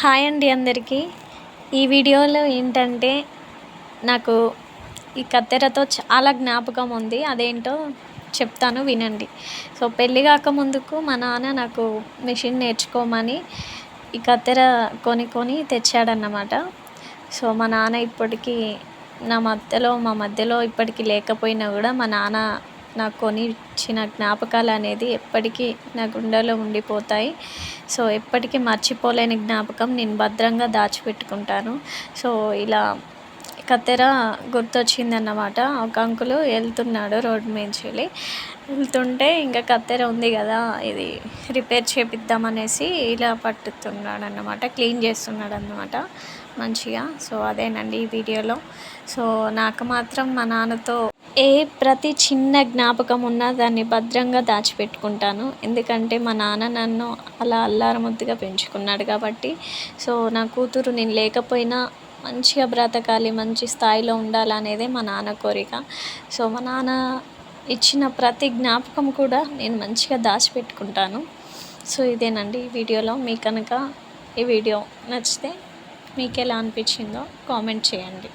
Hi అండి అందరికీ. ఈ వీడియోలో ఏంటంటే నాకు ఈ కత్తెరతో చాలా జ్ఞాపకం ఉంది. అదేంటో చెప్తాను వినండి. సో పెళ్ళి కాక ముందుకు మా నాన్న నాకు మిషన్ నేర్చుకోమని ఈ కత్తెర కొని కొని తెచ్చాడన్నమాట. సో మా నాన్న ఇప్పటికీ నా మధ్యలో మా మధ్యలో ఇప్పటికీ లేకపోయినా కూడా మా నాన్న నాకు కొని ఇచ్చిన జ్ఞాపకాలు అనేది ఎప్పటికీ నా గుండెలో ఉండిపోతాయి. సో ఎప్పటికీ మర్చిపోలేని జ్ఞాపకం నేను భద్రంగా దాచిపెట్టుకుంటాను. సో ఇలా కత్తెర గుర్తొచ్చిందన్నమాట. ఒక అంకులు వెళ్తున్నాడు రోడ్డు మించి వెళ్ళి వెళ్తుంటే ఇంకా కత్తెర ఉంది కదా ఇది రిపేర్ చేపిద్దామనేసి ఇలా పట్టుతున్నాడు అన్నమాట క్లీన్ చేస్తున్నాడు అన్నమాట మంచిగా. సో అదేనండి ఈ వీడియోలో. సో నాకు మాత్రం మా నాన్నతో ఏ ప్రతి చిన్న జ్ఞాపకం ఉన్నా దాన్ని భద్రంగా దాచిపెట్టుకుంటాను. ఎందుకంటే మా నాన్న నన్ను అలా అల్లారముద్దుగా పెంచుకున్నాడు కాబట్టి. సో నా కూతురు నేను లేకపోయినా మంచిగా బ్రతకాలి మంచి స్థాయిలో ఉండాలనేదే మా నాన్న కోరిక. సో మా నాన్న ఇచ్చిన ప్రతి జ్ఞాపకం కూడా నేను మంచిగా దాచిపెట్టుకుంటాను. సో ఇదేనండి ఈ వీడియోలో. మీకు కనుక ఈ వీడియో నచ్చితే మీకు ఎలా అనిపించిందో కామెంట్ చేయండి.